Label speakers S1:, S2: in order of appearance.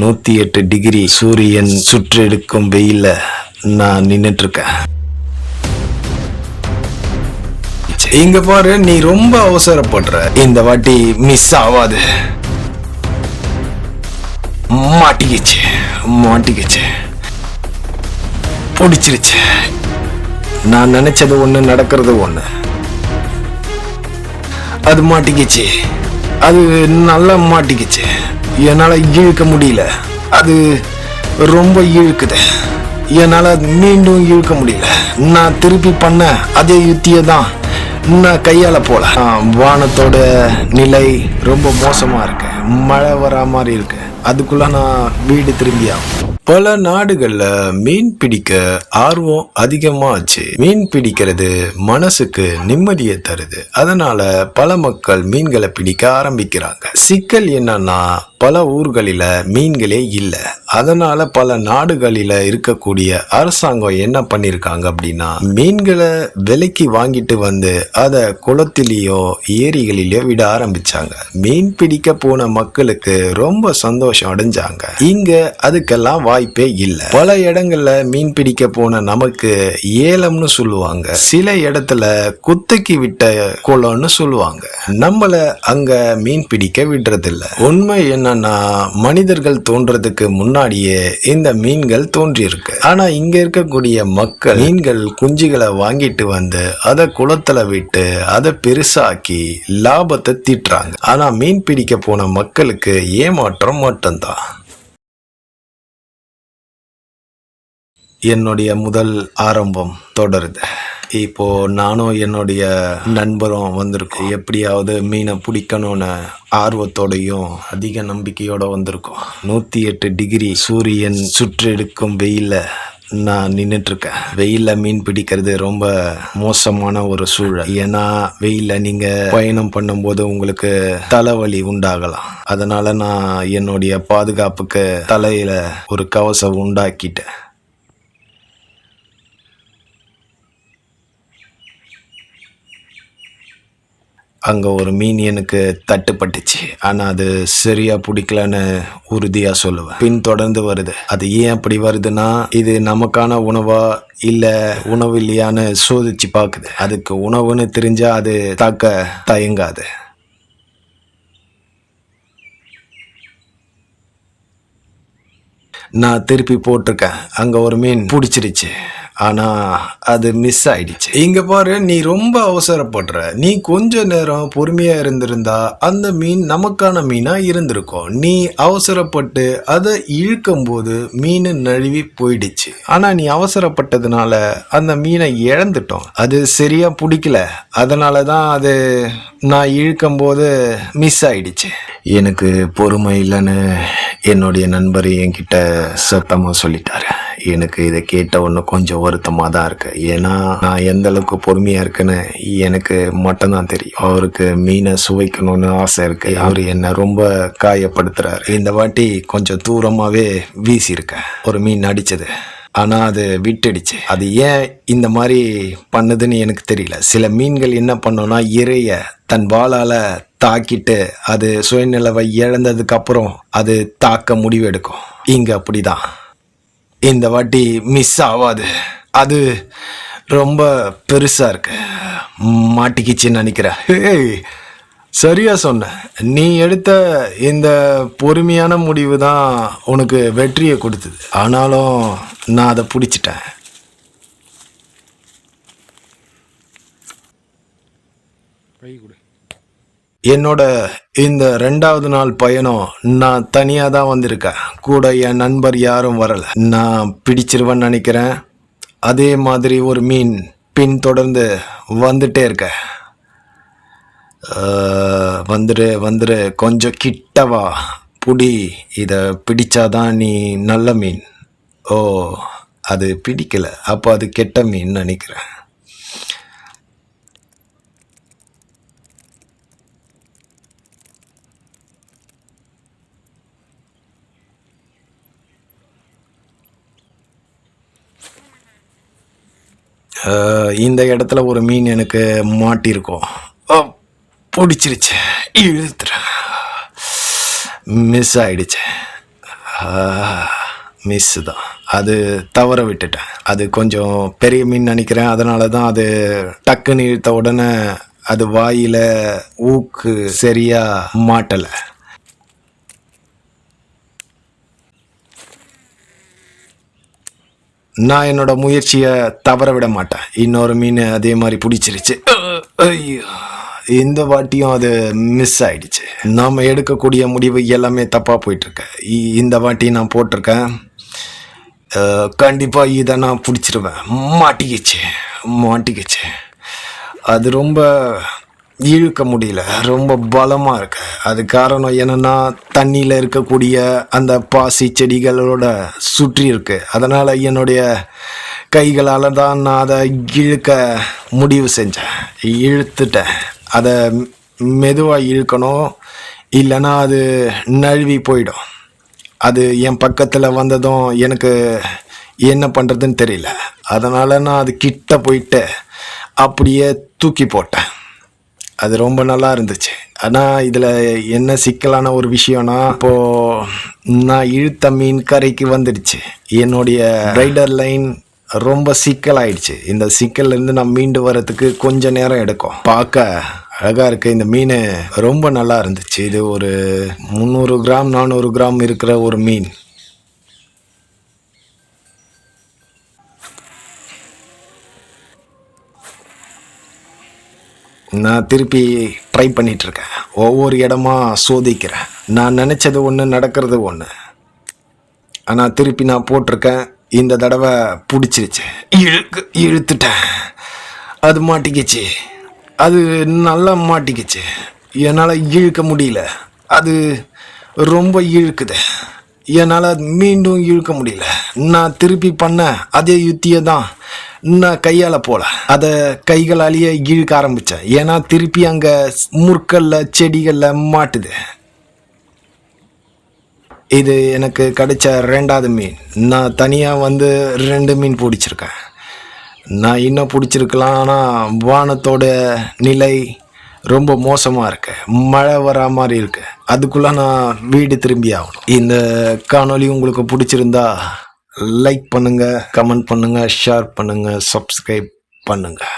S1: நூத்தி எட்டு டிகிரி சூரியன் சுற்றெடுக்கும் வெயில்ல நான் நின்னுட்டு இருக்கேன் இங்க பாரு நீ ரொம்ப அவசரப்படுற. இந்த வாட்டி மிஸ் ஆகாது மாட்டிக்கிச்சு மாட்டிக்கிச்சு. பிடிச்சிருச்சு. நான் நினைச்சது ஒண்ணு நடக்கிறது ஒண்ணு. அது மாட்டிக்கிச்சு. அது நல்லா மாட்டிக்கிச்சு. என்னால் இழுக்க முடியல. அது ரொம்ப இழுக்குது. என்னால் மீண்டும் இழுக்க முடியல. நான் திருப்பி பண்ண அதே யுத்தியை தான் நான் கையால் போல. வானத்தோட நிலை ரொம்ப மோசமாக இருக்கு. மழை வரா மாதிரி இருக்கு. அதுக்குள்ளே நான் வீடு திரும்பி ஆகும் பல நாடுகள்ல மீன் பிடிக்க ஆர்வம் அதிகமாச்சு. மீன் பிடிக்கிறது மனசுக்கு நிம்மதியை தருது. அதனால பல மக்கள் மீன்களை பிடிக்க ஆரம்பிக்கிறாங்க. சிக்கல் என்னன்னா பல ஊர்களில மீன்களே இல்லை. அதனால பல நாடுகளில் இருக்கக்கூடிய அரசாங்கம் என்ன பண்ணியிருக்காங்க அப்படின்னா மீன்களை விலைக்கு வாங்கிட்டு வந்து அதை குளத்திலேயோ ஏரிகளிலேயோ விட ஆரம்பிச்சாங்க. மீன் பிடிக்க போன மக்களுக்கு ரொம்ப சந்தோஷம் அடைஞ்சாங்க. இங்க அதுக்கெல்லாம் வாய்ப்பே இல்லை. பல இடங்கள்ல மீன் பிடிக்க போன நமக்கு ஏலம்னு சொல்லுவாங்க. சில இடத்துல குத்தைக்கு விட்ட குளம்னு சொல்லுவாங்க. நம்மள அங்க மீன் பிடிக்க விடுறதில்ல. உண்மை என்னன்னா மனிதர்கள் தோன்றதுக்கு முன்னாடியே இந்த மீன்கள் தோன்றியிருக்கு. ஆனா இங்க இருக்கக்கூடிய மக்கள் மீன்கள் குஞ்சுகளை வாங்கிட்டு வந்து அதை குளத்துல விட்டு அதை பெருசாக்கி லாபத்தை தீட்டுறாங்க. ஆனா மீன் பிடிக்க போன மக்களுக்கு ஏமாற்றம் மட்டும்தான். என்னுடைய முதல் ஆரம்பம் தொடருது. இப்போ நானும் என்னுடைய நண்பரும் வந்திருக்கோம். எப்படியாவது மீனை பிடிக்கணும்னு ஆர்வத்தோடையும் அதிக நம்பிக்கையோடு வந்திருக்கோம். நூற்றி எட்டு டிகிரி சூரியன் சுற்றெடுக்கும் வெயிலில் நான் நின்றுட்டுருக்கேன் வெயிலில் மீன் பிடிக்கிறது ரொம்ப மோசமான ஒரு சூழல். ஏன்னா வெயிலில் நீங்கள் பயணம் பண்ணும்போது உங்களுக்கு தலைவலி உண்டாகலாம். அதனால் நான் என்னுடைய பாதுகாப்புக்கு தலையில் ஒரு கவசம் உண்டாக்கிட்டேன். அங்கே ஒரு மீன் எனக்கு தட்டுப்பட்டுச்சு. ஆனால் அது சரியாக பிடிக்கலன்னு உறுதியாக சொல்லுவேன். பின் தொடர்ந்து வருது. அது ஏன் அப்படி வருதுன்னா இது நமக்கான உணவா இல்லை உணவு இல்லையான்னு சோதிச்சு பார்க்குது அதுக்கு உணவுன்னு தெரிஞ்சால் அது தாக்க தயங்காது. நான் திருப்பி போட்டிருக்கேன். அங்கே ஒரு மீன் பிடிச்சிருச்சு. ஆனால் அது மிஸ் ஆயிடுச்சு. இங்கே பாரு நீ ரொம்ப அவசரப்படுற. நீ கொஞ்ச நேரம் பொறுமையாக இருந்திருந்தா அந்த மீன் நமக்கான மீனாக இருந்திருக்கும். நீ அவசரப்பட்டு அதை இழுக்கும் போது மீன் நழுவி போயிடுச்சு. ஆனால் நீ அவசரப்பட்டதுனால அந்த மீனை இழந்துட்டோம். அது சரியாக பிடிக்கல. அதனால தான் அது நான் இழுக்கும் போது மிஸ் ஆயிடுச்சு. எனக்கு பொறுமை இல்லைன்னு என்னுடைய நண்பர் என்கிட்ட சத்தமாக சொல்லிட்டாரு. எனக்கு இதை கேட்ட ஒன்று கொஞ்சம் வருத்தமாக தான் இருக்கு. ஏன்னா நான் எந்த அளவுக்கு பொறுமையாக இருக்குன்னு எனக்கு மட்டும்தான் தெரியும். அவருக்கு மீனை சுவைக்கணும்னு ஆசை இருக்கு. அவர் என்னை ரொம்ப காயப்படுத்துறாரு. இந்த வாட்டி கொஞ்சம் தூரமாகவே வீசியிருக்கேன். ஒரு மீன் அடிச்சது. ஆனால் அது விட்டுடுச்சு. அது ஏன் இந்த மாதிரி பண்ணுதுன்னு எனக்கு தெரியல. சில மீன்கள் என்ன பண்ணும்னா இறைய தன் வாளால் தாக்கிட்டு அது சுயநிலவை இழந்ததுக்கப்புறம் அது தாக்க முடிவெடுக்கும். இங்கே அப்படிதான். இந்த வாட்டி மிஸ் ஆகாது அது ரொம்ப பெருசாக இருக்கு. மாட்டிக்கிச்சுன்னு நினைக்கிறேன். சரியாக சரியா சொன்ன. நீ எடுத்த இந்த பொறுமையான முடிவு தான் உனக்கு வெற்றியை கொடுத்தது. ஆனாலும் நான் அதை பிடிச்சிட்டேன். என்னோட இந்த ரெண்டாவது நாள் பயணம் நான் தனியாக தான் வந்திருக்கேன். கூட என் நண்பர் யாரும் வரலை. நான் பிடிச்சிருவேன்னு நினைக்கிறேன். அதே மாதிரி ஒரு மீன் பின் தொடர்ந்து வந்துட்டே இருக்க வந்துரு வந்துரு கொஞ்சம் கிட்டவா புடி இதை பிடிச்சாதான் நீ நல்ல மீன். ஓ அது பிடிக்கல. அப்போ அது கெட்ட மீன் நினைக்கிறேன். இந்த இடத்துல ஒரு மீன் எனக்கு மாட்டியிருக்கும் பிடிச்சிருச்சு. இழுத்துறேன் மிஸ் ஆயிடுச்சு. மிஸ் தான். அது தவற விட்டுட்டேன். அது கொஞ்சம் பெரிய மீன் நினைக்கிறேன். அதனால தான் அது டக்குன்னு இழுத்த உடனே அது வாயில் ஊக்கு சரியாக மாட்டலை. நான் என்னோட முயற்சியை தவற விட மாட்டேன். இன்னொரு மீன் அதே மாதிரி பிடிச்சிருச்சு. ஐயோ. இந்த வாட்டியும் அது மிஸ் ஆயிடுச்சு. நாம் எடுக்கக்கூடிய முடிவு எல்லாமே தப்பாக போயிட்டுருக்கு. இ- இந்த வாட்டி நான் போட்டிருக்கேன். கண்டிப்பாக இதை நான் பிடிச்சிருவேன். மாட்டிக்கிச்சு. மாட்டிக்கிச்சு. அது ரொம்ப இழுக்க முடியல. ரொம்ப பலமாக இருக்கு. அது காரணம் என்னன்னா தண்ணியில் இருக்கக்கூடிய அந்த பாசி செடிகளோட சுற்றி இருக்கு. அதனால் என்னுடைய கைகளால் தான் நான் அதை இழுக்க முடிவு செஞ்சேன். இழுத்துட்டேன். அதை மெதுவாக இழுக்கணும். இல்லைன்னா அது நழுவி போயிடும். அது என் பக்கத்தில் வந்ததும் எனக்கு என்ன பண்ணுறதுன்னு தெரியல. அதனால் நான் அது கிட்ட போயிட்டு அப்படியே தூக்கி போட்டேன். அது ரொம்ப நல்லா இருந்துச்சு. ஆனால் இதில் என்ன சிக்கலான ஒரு விஷயம்னா இப்போது நான் இழுத்த மீன் கரைக்கு வந்துடுச்சு. என்னுடைய ரைடர் லைன் ரொம்ப சிக்கலாயிடுச்சு. இந்த சிக்கல்லேருந்து நான் மீண்டு வரத்துக்கு கொஞ்சம் நேரம் எடுக்கும். பார்க்க அழகாக இருக்குது இந்த மீன் ரொம்ப நல்லா இருந்துச்சு. இது ஒரு முந்நூறு கிராம் நானூறு கிராம் இருக்கிற ஒரு மீன். நான் திருப்பி ட்ரை பண்ணிகிட்ருக்கேன் ஒவ்வொரு இடமா சோதிக்கிறேன். நான் நினச்சது ஒன்று நடக்கிறது ஒன்று ஆனால் திருப்பி நான் போட்டிருக்கேன். இந்த தடவை பிடிச்சிருச்சு. இழுக்கு இழுத்துட்டேன். அது மாட்டிக்கிச்சு. அது நல்லா மாட்டிக்கிச்சு. என்னால் இழுக்க முடியல. அது ரொம்ப இழுக்குது. என்னால் மீண்டும் இழுக்க முடியல. நான் திருப்பி பண்ண அதே யுத்தியை தான் நான் கையால் போல. அதை கைகளாலேயே இழுக்க ஆரம்பித்தேன் ஏன்னா திருப்பி அங்கே முற்களில் செடிகளில் மாட்டுது. இது எனக்கு கிடைச்ச ரெண்டாவது மீன். நான் தனியாக வந்து ரெண்டு மீன் பிடிச்சிருக்கேன். நான் இன்னும் பிடிச்சிருக்கலாம் ஆனால் வானத்தோட நிலை ரொம்ப மோசமாக இருக்கு. மழை வரா மாதிரி இருக்கு. அதுக்குள்ளே நான் வீடு திரும்பி ஆகணும். இந்த காணொலி உங்களுக்கு பிடிச்சிருந்தா லைக் பண்ணுங்கள் கமெண்ட் பண்ணுங்கள் ஷேர் பண்ணுங்கள் சப்ஸ்கிரைப் பண்ணுங்கள்